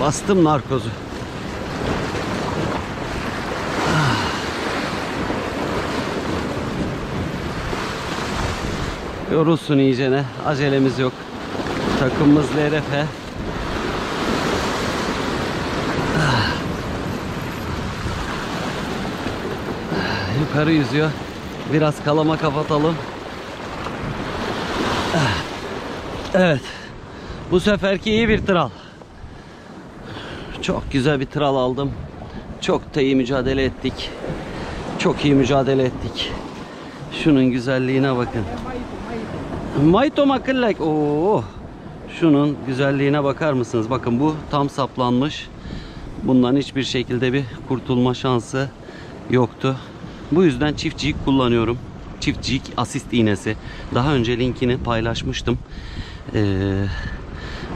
Bastım narkozu. Yorulsun iyicene. Acelemiz yok. Takımımız LRF. Yukarı yüzüyor. Biraz kalama kapatalım. Evet. Bu seferki iyi bir tral. Çok güzel bir tral aldım. Çok da iyi mücadele ettik. Çok iyi mücadele ettik. Şunun güzelliğine bakın. Mayto makillek. Oo. Şunun güzelliğine bakar mısınız? Bakın bu tam saplanmış. Bundan hiçbir şekilde bir kurtulma şansı yoktu. Bu yüzden çiftçilik kullanıyorum. Çiftçilik asist iğnesi. Daha önce linkini paylaşmıştım. Ee,